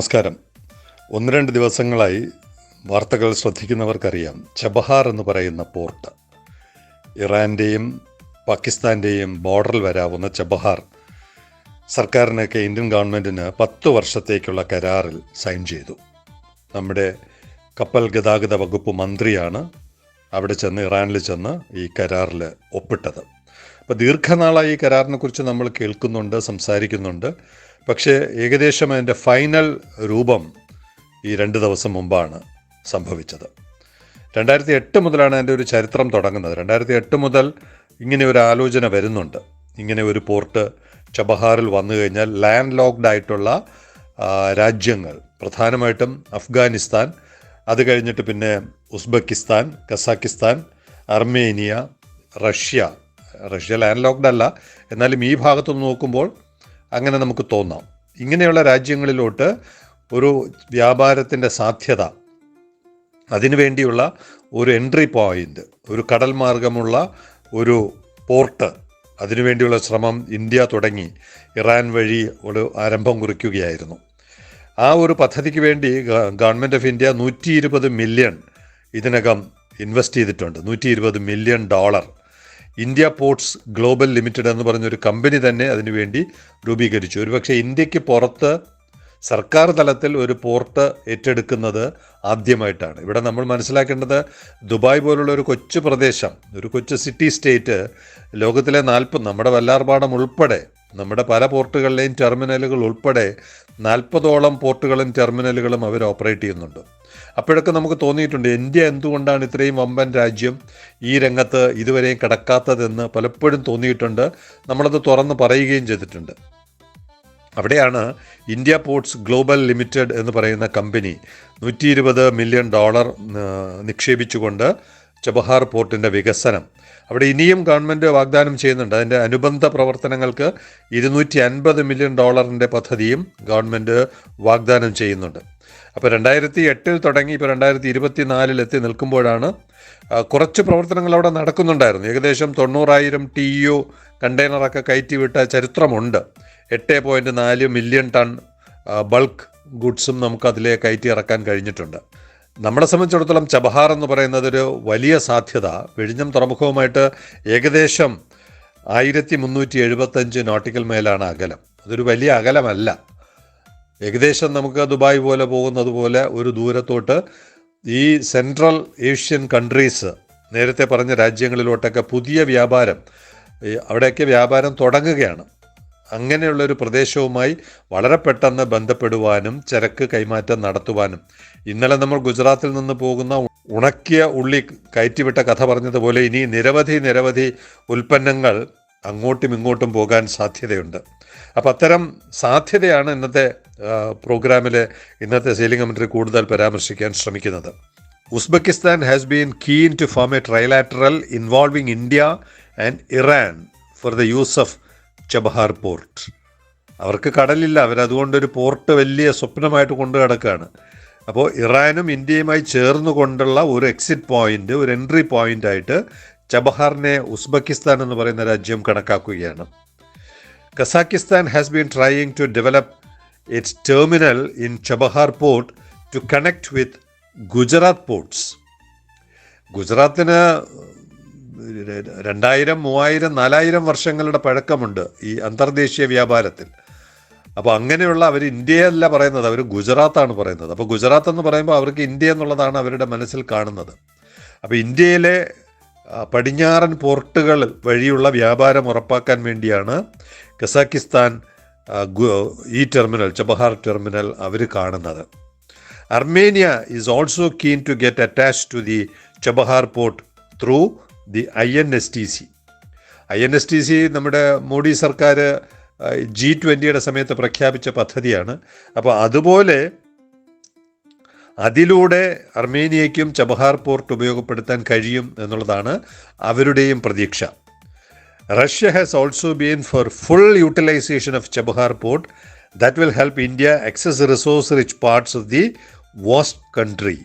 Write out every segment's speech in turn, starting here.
നമസ്കാരം. ഒന്ന് രണ്ട് ദിവസങ്ങളായി വാർത്തകൾ ശ്രദ്ധിക്കുന്നവർക്കറിയാം. ചബഹാർ എന്ന് പറയുന്ന പോർട്ട്. ഇറാന്റെയും പാകിസ്ഥാന്റെയും ബോർഡറിൽ വരാവുന്ന ചബഹാർ സർക്കാരിനൊക്കെ ഇന്ത്യൻ ഗവൺമെന്റിന് പത്ത് വർഷത്തേക്കുള്ള കരാറിൽ സൈൻ ചെയ്തു. നമ്മുടെ കപ്പൽ ഗതാഗത വകുപ്പ് മന്ത്രിയാണ് അവിടെ ചെന്ന് ഇറാനിൽ ചെന്ന് ഈ കരാറിൽ ഒപ്പിട്ടത്. അപ്പോൾ ദീർഘനാളായി ഈ കരാറിനെക്കുറിച്ച് നമ്മൾ കേൾക്കുന്നുണ്ട് സംസാരിക്കുന്നുണ്ട്. പക്ഷേ ഏകദേശം അതിന്റെ ഫൈനൽ രൂപം ഈ രണ്ട് ദിവസം മുമ്പാണ് സംഭവിച്ചത്. രണ്ടായിരത്തി എട്ട് മുതലാണ് അതിന്റെ ഒരു ചരിത്രം തുടങ്ങുന്നത്. രണ്ടായിരത്തി എട്ട് മുതൽ ഇങ്ങനെ ഒരു ആലോചന വരുന്നുണ്ട്. ഇങ്ങനെ ഒരു പോർട്ട് ചബഹാറിൽ വന്നു കഴിഞ്ഞാൽ ലാൻഡ് ലോക്ഡ് ആയിട്ടുള്ള രാജ്യങ്ങൾ പ്രധാനമായിട്ടും അഫ്ഗാനിസ്ഥാൻ അത് കഴിഞ്ഞിട്ട് പിന്നെ Uzbekistan Kazakhstan Armenia Russia. Russia landlocked അല്ല. എന്നാലും ഈ ഭാഗത്തുനിന്ന് നോക്കുമ്പോൾ അങ്ങനെ നമുക്ക് തോന്നാം. ഇങ്ങനെയുള്ള രാജ്യങ്ങളിലോട്ട് ഒരു വ്യാപാരത്തിന്റെ സാധ്യത അതിനുവേണ്ടിയുള്ള ഒരു എൻട്രി പോയിന്റ് ഒരു കടൽ മാർഗമുള്ള ഒരു പോർട്ട് അതിനുവേണ്ടിയുള്ള ശ്രമം ഇന്ത്യ തുടങ്ങി ഇറാൻ വഴി ഒരു ആരംഭം കുറിക്കുകയായിരുന്നു. ആ ഒരു പദ്ധതിക്ക് വേണ്ടി ഗവൺമെന്റ് ഓഫ് ഇന്ത്യ നൂറ്റി മില്യൺ ഇതിനകം ഇൻവെസ്റ്റ് ചെയ്തിട്ടുണ്ട്. നൂറ്റി million dollar India Ports Global Limited എന്ന് പറഞ്ഞൊരു കമ്പനി തന്നെ അതിനുവേണ്ടി രൂപീകരിച്ചു. ഒരുപക്ഷെ ഇന്ത്യയ്ക്ക് പുറത്ത് സർക്കാർ തലത്തിൽ ഒരു പോർട്ട് ഏറ്റെടുക്കുന്നത് ആദ്യമായിട്ടാണ്. ഇവിടെ നമ്മൾ മനസ്സിലാക്കേണ്ടത് ദുബായ് പോലുള്ള ഒരു കൊച്ചു പ്രദേശം ഒരു കൊച്ചു സിറ്റി സ്റ്റേറ്റ് ലോകത്തിലെ നാൽപ്പത് നമ്മുടെ വല്ലാർപാടം ഉൾപ്പെടെ നമ്മുടെ പല പോർട്ടുകളിലെയും ടെർമിനലുകൾ ഉൾപ്പെടെ നാൽപ്പതോളം പോർട്ടുകളും ടെർമിനലുകളും അവർ ഓപ്പറേറ്റ് ചെയ്യുന്നുണ്ട്. അപ്പോഴൊക്കെ നമുക്ക് തോന്നിയിട്ടുണ്ട് ഇന്ത്യ എന്തുകൊണ്ടാണ് ഇത്രയും വമ്പൻ രാജ്യം ഈ രംഗത്ത് ഇതുവരെയും കിടക്കാത്തതെന്ന് പലപ്പോഴും തോന്നിയിട്ടുണ്ട്. നമ്മളത് തുറന്ന് പറയുകയും ചെയ്തിട്ടുണ്ട്. അവിടെയാണ് ഇന്ത്യ പോർട്സ് ഗ്ലോബൽ ലിമിറ്റഡ് എന്ന് പറയുന്ന കമ്പനി നൂറ്റി ഇരുപത് മില്യൺ ഡോളർ നിക്ഷേപിച്ചുകൊണ്ട് ചബഹാർ പോർട്ടിന്റെ വികസനം. അവിടെ ഇനിയും ഗവൺമെന്റ് വാഗ്ദാനം ചെയ്യുന്നുണ്ട്. അതിന്റെ അനുബന്ധ പ്രവർത്തനങ്ങൾക്ക് ഇരുന്നൂറ്റി അൻപത് മില്യൺ ഡോളറിന്റെ പദ്ധതിയും ഗവൺമെന്റ് വാഗ്ദാനം ചെയ്യുന്നുണ്ട്. അപ്പോൾ രണ്ടായിരത്തി എട്ടിൽ തുടങ്ങി ഇപ്പോൾ രണ്ടായിരത്തി ഇരുപത്തി നാലിൽ എത്തി നിൽക്കുമ്പോഴാണ് കുറച്ച് പ്രവർത്തനങ്ങൾ അവിടെ നടക്കുന്നുണ്ടായിരുന്നു. ഏകദേശം തൊണ്ണൂറായിരം ടി യു കണ്ടെയ്നറൊക്കെ കയറ്റിവിട്ട ചരിത്രമുണ്ട്. എട്ട് പോയിന്റ് നാല് മില്യൺ ടൺ ബൾക്ക് ഗുഡ്സും നമുക്ക് അതിലെ കയറ്റി ഇറക്കാൻ കഴിഞ്ഞിട്ടുണ്ട്. നമ്മളെ സംബന്ധിച്ചിടത്തോളം ചബഹാർ എന്ന് പറയുന്നത് ഒരു വലിയ സാധ്യത. വിഴിഞ്ഞം തുറമുഖവുമായിട്ട് ഏകദേശം ആയിരത്തി മുന്നൂറ്റി എഴുപത്തഞ്ച് നോട്ടിക്കൽ മൈലാണ് അകലം. അതൊരു വലിയ അകലമല്ല. ഏകദേശം നമുക്ക് ദുബായ് പോലെ പോകുന്നത് പോലെ ഒരു ദൂരത്തോട്ട് ഈ സെൻട്രൽ ഏഷ്യൻ കൺട്രീസ് നേരത്തെ പറഞ്ഞ രാജ്യങ്ങളിലോട്ടൊക്കെ പുതിയ വ്യാപാരം അവിടെയൊക്കെ വ്യാപാരം തുടങ്ങുകയാണ്. അങ്ങനെയുള്ള ഒരു പ്രദേശവുമായി വളരെ പെട്ടെന്ന് ബന്ധപ്പെടുവാനും ചരക്ക് കൈമാറ്റം നടത്തുവാനും. ഇന്നലെ നമ്മൾ ഗുജറാത്തിൽ നിന്ന് പോകുന്ന ഉണക്കിയ ഉള്ളി കയറ്റിവിട്ട കഥ പറഞ്ഞതുപോലെ ഇനി നിരവധി നിരവധി ഉൽപ്പന്നങ്ങൾ അങ്ങോട്ടും ഇങ്ങോട്ടും പോകാൻ സാധ്യതയുണ്ട്. അപ്പം അത്തരം സാധ്യതയാണ് ഇന്നത്തെ പ്രോഗ്രാമിലെ ഇന്നത്തെ സെയിലിംഗ് കമൻട്രി കൂടുതൽ പരാമർശിക്കാൻ ശ്രമിക്കുന്നത്. Uzbekistan has been keen to form a trilateral involving India and Iran for the use of Chabahar port അവർക്ക് കടലില്ല. അവരതുകൊണ്ടൊരു പോർട്ട് വലിയ സ്വപ്നമായിട്ട് കൊണ്ടു കിടക്കുകയാണ് അപ്പോൾ ഇറാനും ഇന്ത്യയുമായി ചേർന്നുകൊണ്ടുള്ള ഒരു എക്സിറ്റ് പോയിന്റ് ഒരു എൻട്രി പോയിന്റ് ആയിട്ട് ചബഹാറിനെ ഉസ്ബെക്കിസ്ഥാൻ എന്ന് പറയുന്ന രാജ്യം കണക്കാക്കുകയാണ്. Kazakhstan has been trying to develop its terminal in Chabahar port to connect with Gujarat ports ഗുജറാത്തിന് രണ്ടായിരം മൂവായിരം നാലായിരം വർഷങ്ങളുടെ പഴക്കമുണ്ട് ഈ അന്തർദേശീയ വ്യാപാരത്തിൽ. അപ്പോൾ അങ്ങനെയുള്ള അവർ ഇന്ത്യയല്ല പറയുന്നത് അവർ ഗുജറാത്താണ് പറയുന്നത്. അപ്പോൾ ഗുജറാത്ത് എന്ന് പറയുമ്പോൾ അവർക്ക് ഇന്ത്യ എന്നുള്ളതാണ് അവരുടെ മനസ്സിൽ കാണുന്നത്. അപ്പോൾ ഇന്ത്യയിലെ പടിഞ്ഞാറൻ പോർട്ടുകൾ വഴിയുള്ള വ്യാപാരം ഉറപ്പാക്കാൻ വേണ്ടിയാണ് കസാക്കിസ്ഥാൻ ഈ ടെർമിനൽ ചബഹാർ ടെർമിനൽ അവർ കാണുന്നത്. Armenia is also keen to get attach to the Chabahar port through the I N S T C I N S T C നമ്മുടെ മോഡി സർക്കാർ ജി ട്വന്റിയുടെ സമയത്ത് പ്രഖ്യാപിച്ച പദ്ധതിയാണ്. അപ്പോൾ അതുപോലെ അതിലൂടെ അർമേനിയയ്ക്കും ചബഹാർ പോർട്ട് ഉപയോഗപ്പെടുത്താൻ കഴിയും എന്നുള്ളതാണ് അവരുടെയും പ്രതീക്ഷ. Russia has also been for full utilisation of Chabahar port that will help India the resource rich parts of the vast country.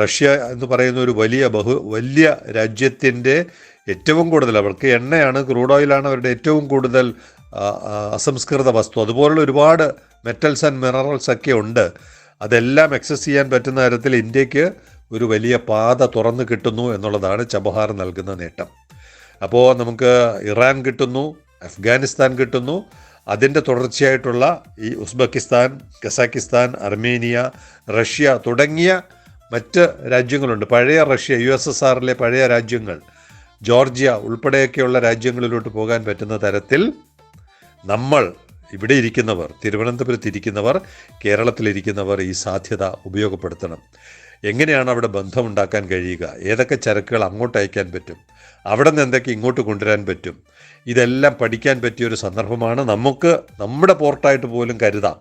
Russia എന്ന് പറയുന്ന ഒരു വലിയ ബഹു വലിയ രാജ്യത്തിന്റെ ഏറ്റവും കൂടുതൽ അവർക്ക് എണ്ണയാണ് ക്രൂഡ് ഓയിലാണ് അവരുടെ ഏറ്റവും കൂടുതൽ അസംസ്കൃത വസ്തു. അതുപോലുള്ള ഒരുപാട് മെറ്റൽസ് ആൻഡ് മിനറൽസ് ഒക്കെ ഉണ്ട്. അതെല്ലാം എക്സസ് ചെയ്യാൻ പറ്റുന്ന തരത്തിൽ ഇന്ത്യയ്ക്ക് ഒരു വലിയ പാത തുറന്നു കിട്ടുന്നു എന്നുള്ളതാണ് ചബഹാർ നൽകുന്ന നേട്ടം. അപ്പോൾ നമുക്ക് ഇറാൻ കിട്ടുന്നു അഫ്ഗാനിസ്ഥാൻ കിട്ടുന്നു. അതിന്റെ തുടർച്ചയായിട്ടുള്ള ഈ ഉസ്ബെക്കിസ്ഥാൻ കസാക്കിസ്ഥാൻ അർമേനിയ റഷ്യ തുടങ്ങിയ മറ്റ് രാജ്യങ്ങളുണ്ട്. പഴയ റഷ്യ യു എസ് എസ് ആറിലെ പഴയ രാജ്യങ്ങൾ ജോർജിയ ഉൾപ്പെടെയൊക്കെയുള്ള രാജ്യങ്ങളിലോട്ട് പോകാൻ പറ്റുന്ന തരത്തിൽ നമ്മൾ ഇവിടെ ഇരിക്കുന്നവർ തിരുവനന്തപുരത്ത് ഇരിക്കുന്നവർ കേരളത്തിലിരിക്കുന്നവർ ഈ സാധ്യത ഉപയോഗപ്പെടുത്തണം. എങ്ങനെയാണ് അവിടെ ബന്ധമുണ്ടാക്കാൻ കഴിയുക? ഏതൊക്കെ ചരക്കുകൾ അങ്ങോട്ട് അയക്കാൻ പറ്റും? അവിടെ നിന്ന് എന്തൊക്കെ ഇങ്ങോട്ട് കൊണ്ടുവരാൻ പറ്റും? ഇതെല്ലാം പഠിക്കാൻ പറ്റിയ ഒരു സന്ദർഭമാണ് നമുക്ക് നമ്മുടെ പോർട്ടായിട്ട് പോലും കരുതാം.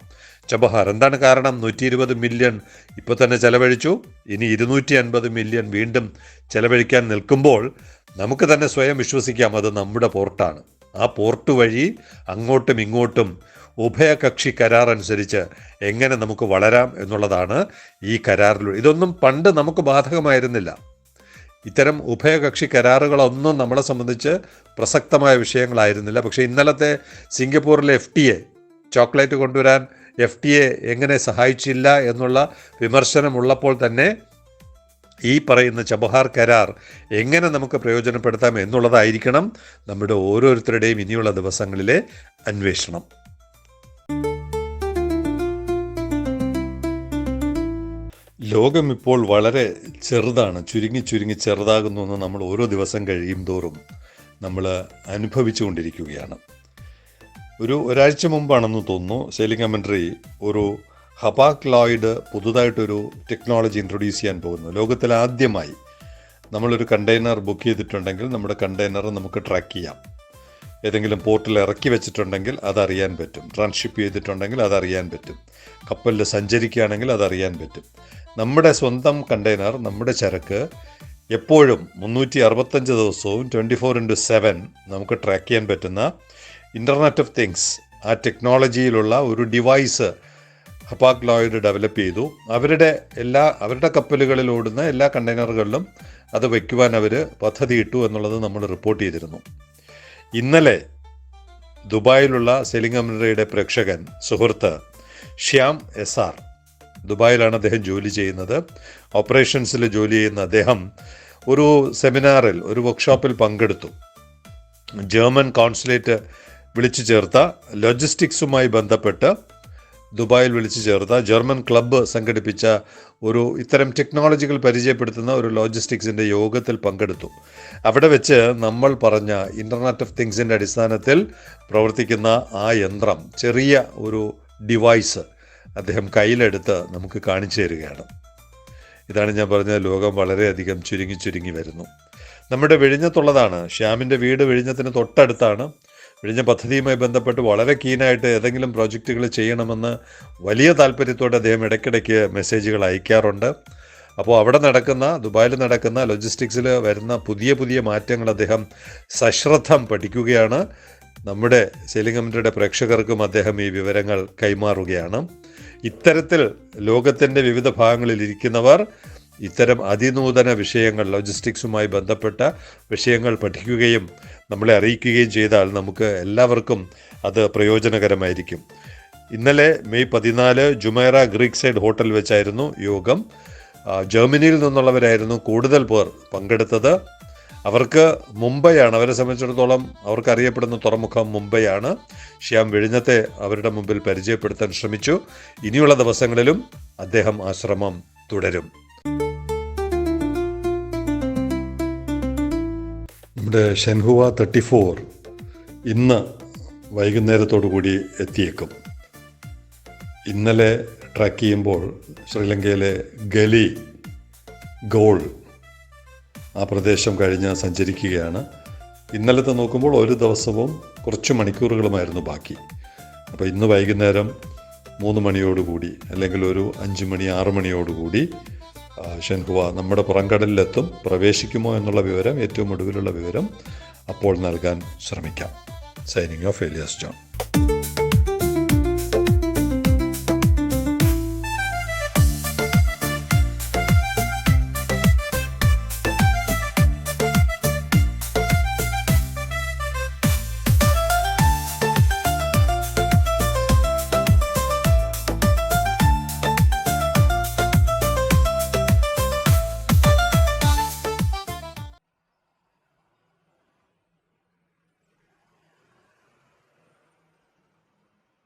ചബഹാർ എന്താണ് കാരണം? നൂറ്റി ഇരുപത് മില്യൺ ഇപ്പോൾ തന്നെ ചിലവഴിച്ചു. ഇനി ഇരുന്നൂറ്റി അൻപത് മില്യൺ വീണ്ടും ചിലവഴിക്കാൻ നിൽക്കുമ്പോൾ നമുക്ക് തന്നെ സ്വയം വിശ്വസിക്കാം അത് നമ്മുടെ പോർട്ടാണ്. ആ പോർട്ട് വഴി അങ്ങോട്ടും ഇങ്ങോട്ടും ഉഭയകക്ഷി കരാർ അനുസരിച്ച് എങ്ങനെ നമുക്ക് വളരാം എന്നുള്ളതാണ് ഈ കരാറിലൂടെ. ഇതൊന്നും പണ്ട് നമുക്ക് ബാധകമായിരുന്നില്ല. ഇത്തരം ഉഭയകക്ഷി കരാറുകളൊന്നും നമ്മളെ സംബന്ധിച്ച് പ്രസക്തമായ വിഷയങ്ങളായിരുന്നില്ല. പക്ഷേ ഇന്നലത്തെ സിംഗപ്പൂരിലെ എഫ് ടി എ ചോക്ലേറ്റ് കൊണ്ടുവരാൻ എഫ് ടി എ എങ്ങനെ സഹായിച്ചില്ല എന്നുള്ള വിമർശനമുള്ളപ്പോൾ തന്നെ ഈ പറയുന്ന ചബഹാർ കരാർ എങ്ങനെ നമുക്ക് പ്രയോജനപ്പെടുത്താം എന്നുള്ളതായിരിക്കണം നമ്മുടെ ഓരോരുത്തരുടെയും ഇനിയുള്ള ദിവസങ്ങളിലെ അന്വേഷണം. ലോകം ഇപ്പോൾ വളരെ ചെറുതാണ് ചുരുങ്ങി ചുരുങ്ങി ചെറുതാകുന്നു എന്ന് നമ്മൾ ഓരോ ദിവസം കഴിയും തോറും നമ്മൾ അനുഭവിച്ചുകൊണ്ടിരിക്കുകയാണ്. ഒരു ഒരാഴ്ച മുമ്പാണെന്ന് തോന്നുന്നു സെയിലിംഗ് കമൻട്രി ഒരു ഹബാക് ലോയിഡ് പുതുതായിട്ടൊരു ടെക്നോളജി ഇൻട്രൊഡ്യൂസ് ചെയ്യാൻ പോകുന്നു. ലോകത്തിൽ ആദ്യമായി നമ്മളൊരു കണ്ടെയ്നർ ബുക്ക് ചെയ്തിട്ടുണ്ടെങ്കിൽ നമ്മുടെ കണ്ടെയ്നർ നമുക്ക് ട്രാക്ക് ചെയ്യാം. ഏതെങ്കിലും പോർട്ടിൽ ഇറക്കി വെച്ചിട്ടുണ്ടെങ്കിൽ അതറിയാൻ പറ്റും. ട്രാൻസ്ഷിപ്പ് ചെയ്തിട്ടുണ്ടെങ്കിൽ അതറിയാൻ പറ്റും. കപ്പലിൽ സഞ്ചരിക്കുകയാണെങ്കിൽ അതറിയാൻ പറ്റും. നമ്മുടെ സ്വന്തം കണ്ടെയ്നർ നമ്മുടെ ചരക്ക് എപ്പോഴും മുന്നൂറ്റി അറുപത്തഞ്ച് ദിവസവും ട്വന്റി ഫോർ ഇന്റു സെവൻ നമുക്ക് ട്രാക്ക് ചെയ്യാൻ പറ്റുന്ന ഇന്റർനെറ്റ് ഓഫ് തിങ്സ് ആ ടെക്നോളജിയിലുള്ള ഒരു ഡിവൈസ് ഹപ്പാക് ലോയിഡ് ഡെവലപ്പ് ചെയ്തു. അവരുടെ എല്ലാ അവരുടെ കപ്പലുകളിൽ ഓടുന്ന എല്ലാ കണ്ടെയ്നറുകളിലും അത് വയ്ക്കുവാൻ അവർ പദ്ധതിയിട്ടു എന്നുള്ളത് നമ്മൾ റിപ്പോർട്ട് ചെയ്തിരുന്നു. ഇന്നലെ ദുബായിലുള്ള സെലിംഗ് അമിനറയുടെ പ്രേക്ഷകൻ സുഹൃത്ത് ശ്യാം എസ് ആർ ദുബായിലാണ് അദ്ദേഹം ജോലി ചെയ്യുന്നത്. ഓപ്പറേഷൻസിൽ ജോലി ചെയ്യുന്ന അദ്ദേഹം ഒരു സെമിനാറിൽ ഒരു വർക്ക്ഷോപ്പിൽ പങ്കെടുത്തു. ജർമ്മൻ കോൺസുലേറ്റ് വിളിച്ചു ചേർത്ത ലോജിസ്റ്റിക്സുമായി ബന്ധപ്പെട്ട് ദുബായിൽ വിളിച്ചു ചേർത്ത. ജർമ്മൻ ക്ലബ്ബ് സംഘടിപ്പിച്ച ഒരു ഇത്തരം ടെക്നോളജികൾ പരിചയപ്പെടുത്തുന്ന ഒരു ലോജിസ്റ്റിക്സിന്റെ യോഗത്തിൽ പങ്കെടുത്തു. അവിടെ വെച്ച് നമ്മൾ പറഞ്ഞ ഇന്റർനെറ്റ് ഓഫ് തിങ്സിന്റെ അടിസ്ഥാനത്തിൽ പ്രവർത്തിക്കുന്ന ആ യന്ത്രം ചെറിയ ഒരു ഡിവൈസ് അദ്ദേഹം കയ്യിലെടുത്ത് നമുക്ക് കാണിച്ചു തരികയാണ്. ഇതാണ് ഞാൻ പറഞ്ഞ ലോകം വളരെയധികം ചുരുങ്ങി ചുരുങ്ങി വരുന്നു. നമ്മുടെ വിഴിഞ്ഞത്തുള്ളതാണ്. ശ്യാമിന്റെ വീട് വിഴിഞ്ഞത്തിന് തൊട്ടടുത്താണ്. വിഴിഞ്ഞ പദ്ധതിയുമായി ബന്ധപ്പെട്ട് വളരെ കീനായിട്ട് ഏതെങ്കിലും പ്രോജക്റ്റുകൾ ചെയ്യണമെന്ന് വലിയ താല്പര്യത്തോടെ അദ്ദേഹം ഇടയ്ക്കിടയ്ക്ക് മെസ്സേജുകൾ അയക്കാറുണ്ട്. അപ്പോൾ അവിടെ നടക്കുന്ന ദുബായിൽ നടക്കുന്ന ലോജിസ്റ്റിക്സിൽ വരുന്ന പുതിയ പുതിയ മാറ്റങ്ങൾ അദ്ദേഹം സശ്രദ്ധം പഠിക്കുകയാണ്. നമ്മുടെ കമ്മിറ്റിയുടെ പ്രേക്ഷകർക്കും അദ്ദേഹം ഈ വിവരങ്ങൾ കൈമാറുകയാണ്. ഇത്തരത്തിൽ ലോകത്തിന്റെ വിവിധ ഭാഗങ്ങളിൽ ഇരിക്കുന്നവർ ഇത്തരം അതിനൂതന വിഷയങ്ങൾ ലോജിസ്റ്റിക്സുമായി ബന്ധപ്പെട്ട വിഷയങ്ങൾ പഠിക്കുകയും നമ്മളെ അറിയിക്കുകയും ചെയ്താൽ നമുക്ക് എല്ലാവർക്കും അത് പ്രയോജനകരമായിരിക്കും. ഇന്നലെ മെയ് പതിനാല് ജുമേറ ഗ്രീക്ക് സൈഡ് ഹോട്ടൽ വെച്ചായിരുന്നു യോഗം. ജർമ്മനിയിൽ നിന്നുള്ളവരായിരുന്നു കൂടുതൽ പേർ പങ്കെടുത്തത്. അവർക്ക് മുംബൈയാണ് അവരെ സംബന്ധിച്ചിടത്തോളം അവർക്ക് അറിയപ്പെടുന്ന തുറമുഖം മുംബൈയാണ്. ശ്യാം വിഴിഞ്ഞത്തെ അവരുടെ മുമ്പിൽ പരിചയപ്പെടുത്താൻ ശ്രമിച്ചു. ഇനിയുള്ള ദിവസങ്ങളിലും അദ്ദേഹം ആ തുടരും. നമ്മുടെ ഷെൻഹുവ തേർട്ടി ഫോർ ഇന്ന് വൈകുന്നേരത്തോടു കൂടി എത്തിയേക്കും. ഇന്നലെ ട്രാക്ക് ചെയ്യുമ്പോൾ ശ്രീലങ്കയിലെ ഗലി ഗോൾ ആ പ്രദേശം കഴിഞ്ഞ് സഞ്ചരിക്കുകയാണ്. ഇന്നലത്തെ നോക്കുമ്പോൾ ഒരു ദിവസവും കുറച്ച് മണിക്കൂറുകളുമായിരുന്നു ബാക്കി. അപ്പോൾ ഇന്ന് വൈകുന്നേരം മൂന്ന് മണിയോടുകൂടി അല്ലെങ്കിൽ ഒരു അഞ്ച് മണി ആറ് മണിയോടുകൂടി ഷെൻഹുവ നമ്മുടെ പുറംകടലിലെത്തും പ്രവേശിക്കുമോ എന്നുള്ള വിവരം ഏറ്റവും ഒടുവിലുള്ള വിവരം അപ്പോൾ നൽകാൻ ശ്രമിക്കാം. Signing off Elias John